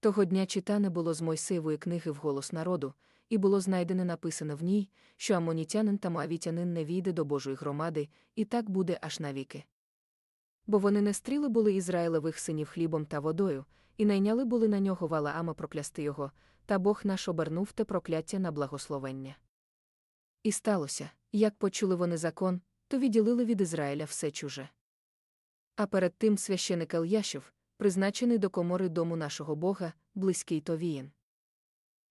Того дня читане було з Мойсеєвої книги вголос народу, і було знайдене написано в ній, що амонітянин та моавітянин не війде до Божої громади, і так буде аж навіки. Бо вони не стріли були Ізраїлевих синів хлібом та водою, і найняли були на нього Валаама проклясти його, та Бог наш обернув те прокляття на благословення. І сталося, як почули вони закон, то відділили від Ізраїля все чуже. А перед тим священик Ельяшев, призначений до комори дому нашого Бога, близький Товіїн.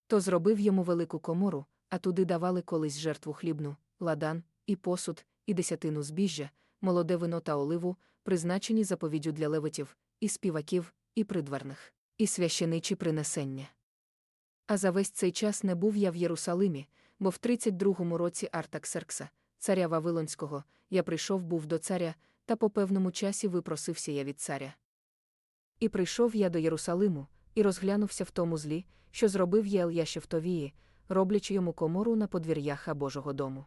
То зробив йому велику комору, а туди давали колись жертву хлібну, ладан, і посуд, і десятину збіжжя, молоде вино та оливу, призначені заповіддю для левитів, і співаків, і придворних, і священичі принесення. А за весь цей час не був я в Єрусалимі, бо в 32-му році Артаксеркса, царя Вавилонського, я прийшов був до царя, та по певному часі випросився я від царя. І прийшов я до Єрусалиму, і розглянувся в тому злі, що зробив я Ельяще в Товії, роблячи йому комору на подвір'яха Божого дому.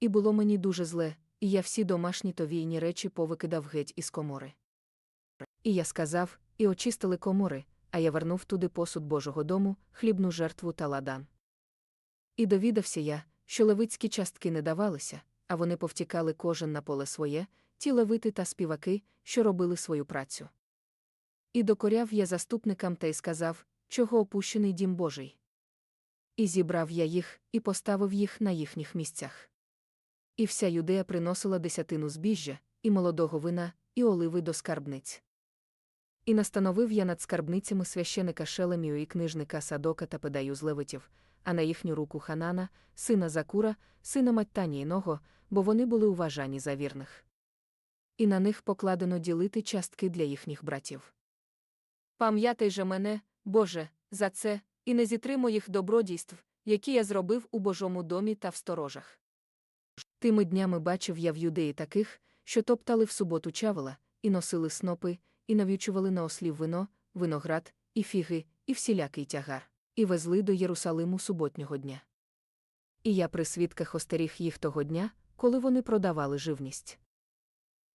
І було мені дуже зле, і я всі домашні товійні речі повикидав геть із комори. І я сказав, і очистили комори, а я вернув туди посуд Божого дому, хлібну жертву та ладан. І довідався я, що левицькі частки не давалися, а вони повтікали кожен на поле своє, ті левити та співаки, що робили свою працю. І докоряв я заступникам та й сказав, чого опущений дім Божий. І зібрав я їх, і поставив їх на їхніх місцях. І вся юдея приносила десятину збіжжя, і молодого вина, і оливи до скарбниць. І настановив я над скарбницями священика Шелемію і книжника Садока та педаю з левитів, а на їхню руку Ханана, сина Закура, сина Маттаніїного, бо вони були уважані за вірних. І на них покладено ділити частки для їхніх братів. Пам'ятай же мене, Боже, за це, і не зітри моїх добродійств, які я зробив у Божому домі та в сторожах. Тими днями бачив я в юдеї таких, що топтали в суботу чавела, і носили снопи, і нав'ючували на ослів вино, виноград, і фіги, і всілякий тягар, і везли до Єрусалиму суботнього дня. І я при свідках остеріг їх того дня, коли вони продавали живність.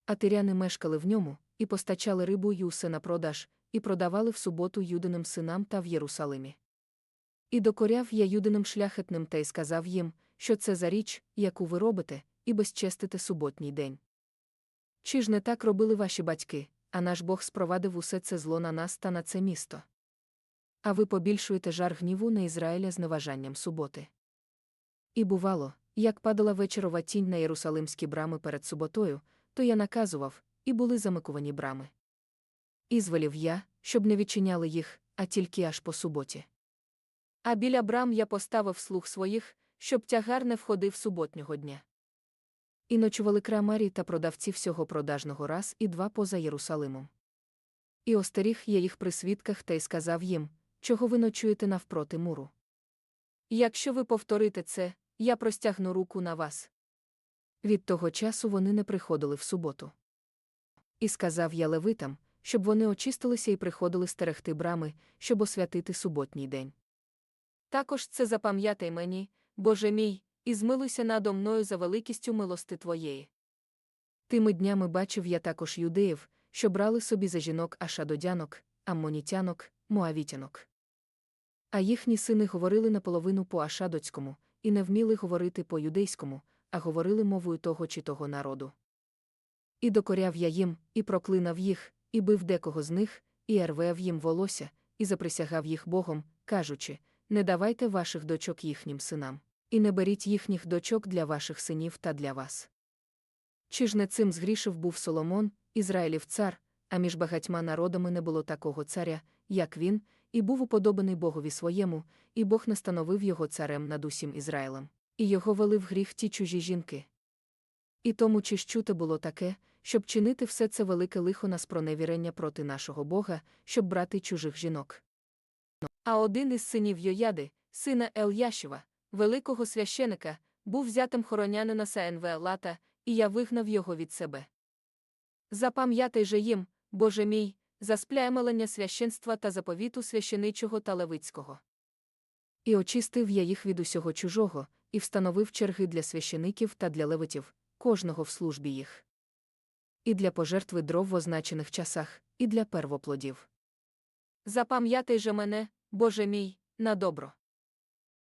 А тиряни мешкали в ньому, і постачали рибу й усе на продаж, і продавали в суботу юдиним синам та в Єрусалимі. І докоряв я юдиним шляхетним та й сказав їм, що це за річ, яку ви робите, і безчестите суботній день. Чи ж не так робили ваші батьки, а наш Бог спровадив усе це зло на нас та на це місто? А ви побільшуєте жар гніву на Ізраїля з неважанням суботи. І бувало, як падала вечорова тінь на єрусалимські брами перед суботою, то я наказував, і були замикувані брами. І звелів я, щоб не відчиняли їх, а тільки аж по суботі. А біля брам я поставив слуг своїх, щоб тягар не входив суботнього дня. І ночували крамарі та продавці всього продажного раз і два поза Єрусалимом. І остеріг я їх при свідках та й сказав їм, чого ви ночуєте навпроти муру. Якщо ви повторите це, я простягну руку на вас. Від того часу вони не приходили в суботу. І сказав я левитам, щоб вони очистилися і приходили стерегти брами, щоб освятити суботній день. Також це запам'ятай мені, Боже мій, і змилуйся надо мною за великістю милости твоєї. Тими днями бачив я також юдеїв, що брали собі за жінок ашадодянок, аммонітянок, моавітянок. А їхні сини говорили наполовину по ашадоцькому, і не вміли говорити по юдейському, а говорили мовою того чи того народу. І докоряв я їм, і проклинав їх, і бив декого з них, і рвев їм волосся, і заприсягав їх Богом, кажучи: Не давайте ваших дочок їхнім синам, і не беріть їхніх дочок для ваших синів та для вас. Чи ж не цим згрішив був Соломон, Ізраїлів цар, а між багатьма народами не було такого царя, як він, і був уподобаний Богові своєму, і Бог настановив його царем над усім Ізраїлем, і його вели в гріх ті чужі жінки. І тому чи ж чути було таке, щоб чинити все це велике лихо на спроневірення проти нашого Бога, щоб брати чужих жінок. А один із синів Йояди, сина Ельяшева, великого священика, був взятим хоронянина СНВ Лата, і я вигнав його від себе. Запам'ятай же їм, Боже мій, за сплямелення священства та заповіту священичого та левицького. І очистив я їх від усього чужого, і встановив черги для священиків та для левитів, кожного в службі їх. І для пожертви дров в означених часах, і для первоплодів. Запам'ятай же мене, Боже мій, на добро.